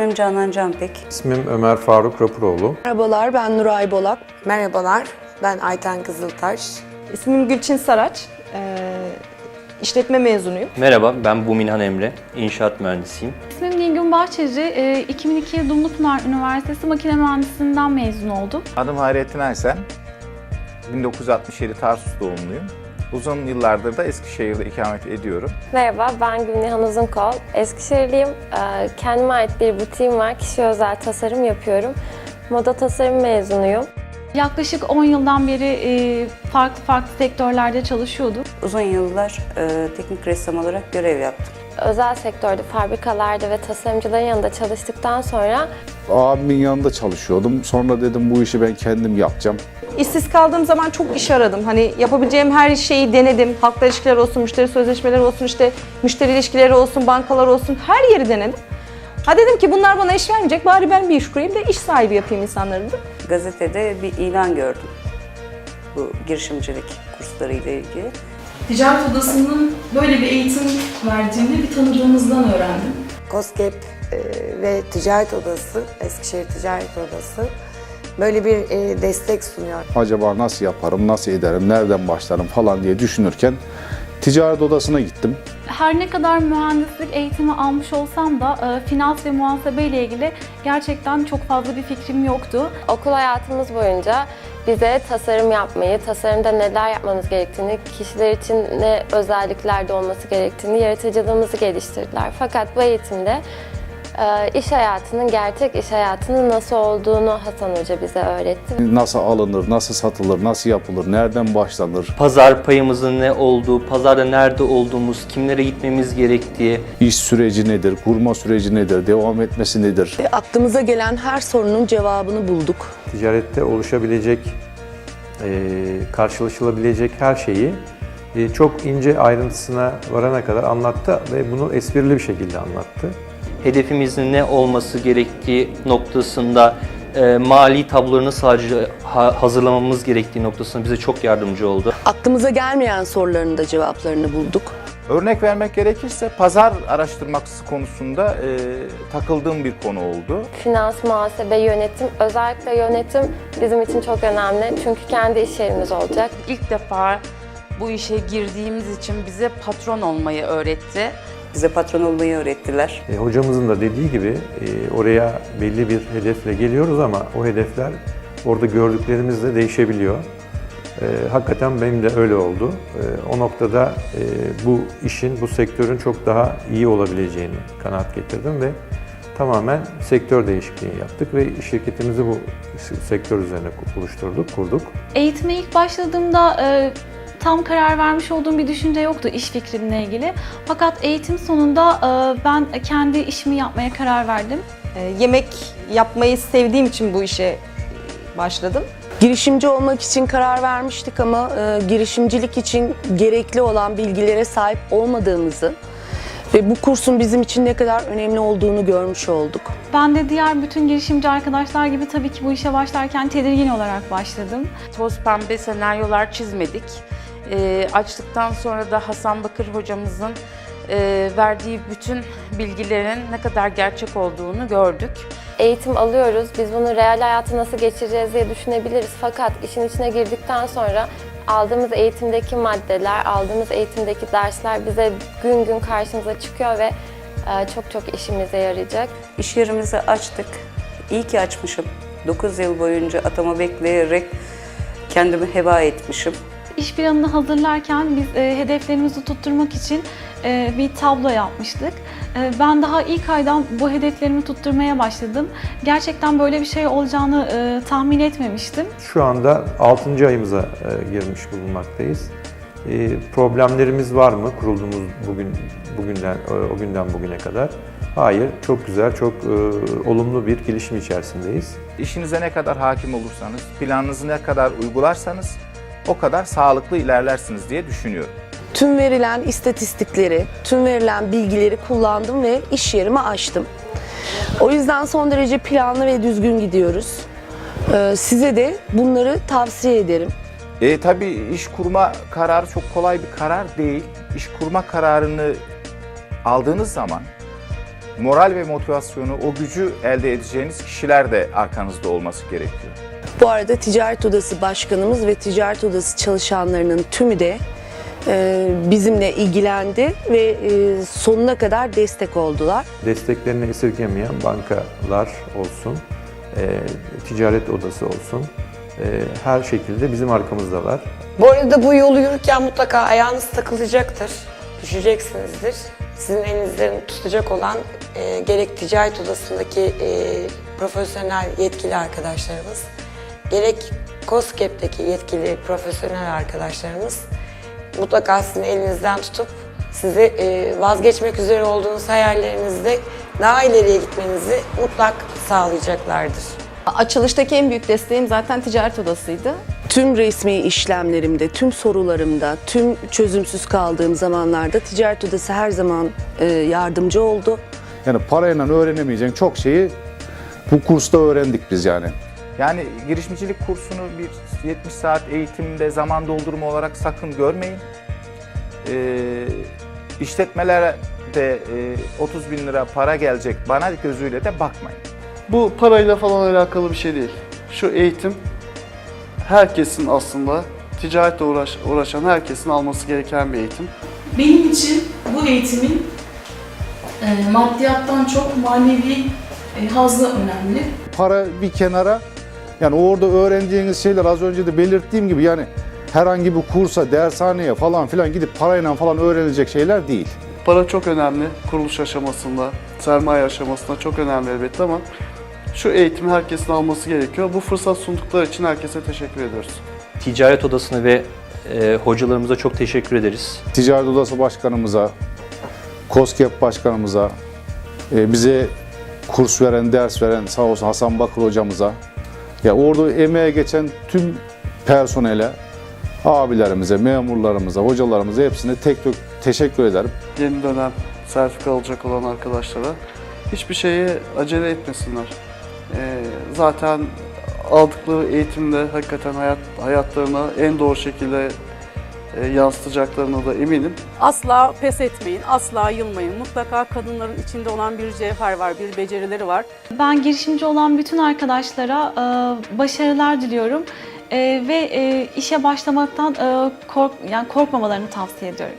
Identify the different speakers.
Speaker 1: İsmim Canan Canpek.
Speaker 2: İsmim Ömer Faruk Rapuroğlu.
Speaker 3: Merhabalar ben Nuray Bolak.
Speaker 4: Merhabalar, ben Ayten Kızıltaş.
Speaker 3: İsmim Gülçin Saraç. Ee, işletme mezunuyum.
Speaker 5: Merhaba, ben Buminhan Emre, inşaat mühendisiyim.
Speaker 6: İsmim Nilgün Bahçeci. Ee, 2002 Dumlupınar Üniversitesi Makine Mühendisliğinden mezun oldum.
Speaker 7: Adım Hayrettin Aysen. 1967 Tarsus doğumluyum. Uzun yıllardır da Eskişehir'de ikamet ediyorum.
Speaker 8: Merhaba, ben Gülnihan Uzunkol. Eskişehirliyim. Ee, Kendime ait bir butiğim var. Kişi özel tasarım yapıyorum. Moda tasarım mezunuyum.
Speaker 6: Yaklaşık 10 yıldan beri e, farklı farklı sektörlerde çalışıyordum.
Speaker 1: Uzun yıllar e, teknik ressam olarak görev yaptım.
Speaker 8: Özel sektörde, fabrikalarda ve tasarımcıların yanında çalıştıktan sonra
Speaker 9: Abimin yanında çalışıyordum. Sonra dedim bu işi ben kendim yapacağım.
Speaker 3: İşsiz kaldığım zaman çok iş aradım. Hani yapabileceğim her şeyi denedim. Halkla ilişkiler olsun, müşteri sözleşmeleri olsun, işte müşteri ilişkileri olsun, bankalar olsun her yeri denedim. Ha dedim ki bunlar bana iş vermeyecek. Bari ben bir iş kurayım da iş sahibi yapayım insanları dedim.
Speaker 1: Gazetede bir ilan gördüm. Bu girişimcilik kursları ile ilgili.
Speaker 10: Ticaret Odası'nın böyle bir eğitim verdiğini bir tanıdığımızdan öğrendim.
Speaker 4: COSGAP e, ve Ticaret Odası, Eskişehir Ticaret Odası böyle bir e, destek sunuyor.
Speaker 9: Acaba nasıl yaparım, nasıl ederim, nereden başlarım falan diye düşünürken ticaret odasına gittim.
Speaker 6: Her ne kadar mühendislik eğitimi almış olsam da e, finans ve muhasebe ile ilgili gerçekten çok fazla bir fikrim yoktu.
Speaker 8: okul hayatımız boyunca bize tasarım yapmayı, tasarımda neler yapmamız gerektiğini, kişiler için ne özelliklerde olması gerektiğini, yaratıcılığımızı geliştirdiler. Fakat bu eğitimde iş hayatının, gerçek iş hayatının nasıl olduğunu Hasan Hoca bize öğretti.
Speaker 9: Nasıl alınır, nasıl satılır, nasıl yapılır, nereden başlanır,
Speaker 5: Pazar payımızın ne olduğu, pazarda nerede olduğumuz, kimlere gitmemiz gerektiği,
Speaker 9: iş süreci nedir, kurma süreci nedir, devam etmesi nedir?
Speaker 3: E, aklımıza gelen her sorunun cevabını bulduk.
Speaker 2: Ticarette oluşabilecek, e, karşılaşılabilecek her şeyi e, çok ince ayrıntısına varana kadar anlattı ve bunu esprili bir şekilde anlattı.
Speaker 5: Hedefimizin ne olması gerektiği noktasında, e, mali tablolarını sadece ha- hazırlamamız gerektiği noktasında bize çok yardımcı oldu.
Speaker 3: Aklımıza gelmeyen soruların da cevaplarını bulduk.
Speaker 7: Örnek vermek gerekirse pazar araştırması konusunda e, takıldığım bir konu oldu.
Speaker 8: Finans, muhasebe, yönetim, özellikle yönetim bizim için çok önemli. Çünkü kendi iş yerimiz olacak.
Speaker 11: İlk defa bu işe girdiğimiz için bize patron olmayı öğretti.
Speaker 1: Bize patron olmayı öğrettiler.
Speaker 2: E, hocamızın da dediği gibi e, oraya belli bir hedefle geliyoruz ama o hedefler orada gördüklerimiz de değişebiliyor. E, hakikaten benim de öyle oldu. E, o noktada e, bu işin, bu sektörün çok daha iyi olabileceğini kanaat getirdim ve tamamen sektör değişikliği yaptık ve şirketimizi bu sektör üzerine oluşturduk, kurduk.
Speaker 6: Eğitime ilk başladığımda e, tam karar vermiş olduğum bir düşünce yoktu iş fikrimle ilgili. Fakat eğitim sonunda e, ben kendi işimi yapmaya karar verdim.
Speaker 3: E, yemek yapmayı sevdiğim için bu işe başladım. Girişimci olmak için karar vermiştik ama e, girişimcilik için gerekli olan bilgilere sahip olmadığımızı ve bu kursun bizim için ne kadar önemli olduğunu görmüş olduk.
Speaker 6: Ben de diğer bütün girişimci arkadaşlar gibi tabii ki bu işe başlarken tedirgin olarak başladım.
Speaker 11: Toz pembe senaryolar çizmedik. Ee, açtıktan sonra da Hasan Bakır hocamızın e, verdiği bütün bilgilerin ne kadar gerçek olduğunu gördük.
Speaker 8: Eğitim alıyoruz. Biz bunu real hayata nasıl geçireceğiz diye düşünebiliriz. Fakat işin içine girdikten sonra aldığımız eğitimdeki maddeler, aldığımız eğitimdeki dersler bize gün gün karşımıza çıkıyor ve e, çok çok işimize yarayacak.
Speaker 1: İş yerimizi açtık. İyi ki açmışım. 9 yıl boyunca atama bekleyerek kendimi heba etmişim.
Speaker 6: İş planını hazırlarken biz e, hedeflerimizi tutturmak için e, bir tablo yapmıştık. E, ben daha ilk aydan bu hedeflerimi tutturmaya başladım. Gerçekten böyle bir şey olacağını e, tahmin etmemiştim.
Speaker 2: Şu anda 6. ayımıza e, girmiş bulunmaktayız. E, problemlerimiz var mı kurulduğumuz bugün bugünden o günden bugüne kadar? Hayır, çok güzel, çok e, olumlu bir gelişim içerisindeyiz.
Speaker 7: İşinize ne kadar hakim olursanız, planınızı ne kadar uygularsanız o kadar sağlıklı ilerlersiniz diye düşünüyorum.
Speaker 3: Tüm verilen istatistikleri, tüm verilen bilgileri kullandım ve iş yerimi açtım. O yüzden son derece planlı ve düzgün gidiyoruz. Ee, size de bunları tavsiye ederim.
Speaker 7: E, tabii iş kurma kararı çok kolay bir karar değil. İş kurma kararını aldığınız zaman moral ve motivasyonu, o gücü elde edeceğiniz kişiler de arkanızda olması gerekiyor.
Speaker 3: Bu arada Ticaret Odası Başkanımız ve Ticaret Odası çalışanlarının tümü de e, bizimle ilgilendi ve e, sonuna kadar destek oldular.
Speaker 2: Desteklerini esirgemeyen bankalar olsun, e, ticaret odası olsun, her şekilde bizim arkamızdalar.
Speaker 4: Bu arada bu yolu yürürken mutlaka ayağınız takılacaktır. Düşeceksinizdir. Sizin elinizden tutacak olan e, gerek ticaret odasındaki e, profesyonel yetkili arkadaşlarımız, gerek COSGAP'teki yetkili profesyonel arkadaşlarımız mutlaka sizin elinizden tutup sizi e, vazgeçmek üzere olduğunuz hayallerinizde daha ileriye gitmenizi mutlak sağlayacaklardır.
Speaker 10: Açılıştaki en büyük desteğim zaten ticaret odasıydı.
Speaker 3: Tüm resmi işlemlerimde, tüm sorularımda, tüm çözümsüz kaldığım zamanlarda Ticaret Odası her zaman e, yardımcı oldu.
Speaker 9: Yani parayla öğrenemeyeceğin çok şeyi bu kursta öğrendik biz yani.
Speaker 7: Yani girişimcilik kursunu bir 70 saat eğitimde zaman doldurma olarak sakın görmeyin. Ee, işletmelere de e, 30 bin lira para gelecek bana gözüyle de bakmayın.
Speaker 12: Bu parayla falan alakalı bir şey değil. Şu eğitim herkesin aslında ticaretle uğraş, uğraşan herkesin alması gereken bir eğitim.
Speaker 10: Benim için bu eğitimin e, maddiyattan çok manevi e, hazzı önemli.
Speaker 9: Para bir kenara yani orada öğrendiğiniz şeyler az önce de belirttiğim gibi yani herhangi bir kursa, dershaneye falan filan gidip parayla falan öğrenilecek şeyler değil.
Speaker 12: Para çok önemli kuruluş aşamasında, sermaye aşamasında çok önemli elbette ama şu eğitimi herkesin alması gerekiyor. Bu fırsat sundukları için herkese teşekkür ediyoruz.
Speaker 5: Ticaret Odası'na ve e, hocalarımıza çok teşekkür ederiz.
Speaker 9: Ticaret Odası Başkanımıza, KOSGEB Başkanımıza, e, bize kurs veren, ders veren sağ olsun Hasan Bakır hocamıza, ya orada emeğe geçen tüm personele, abilerimize, memurlarımıza, hocalarımıza hepsine tek tek teşekkür ederim.
Speaker 12: Yeni dönem sertifika alacak olan arkadaşlara hiçbir şeye acele etmesinler. Ee, zaten aldıkları eğitimde hakikaten hayat hayatlarına en doğru şekilde e, yansıtacaklarına da eminim.
Speaker 13: Asla pes etmeyin, asla yılmayın. Mutlaka kadınların içinde olan bir cevher var, bir becerileri var.
Speaker 6: Ben girişimci olan bütün arkadaşlara e, başarılar diliyorum E, ve e, işe başlamaktan e, kork yani korkmamalarını tavsiye ediyorum.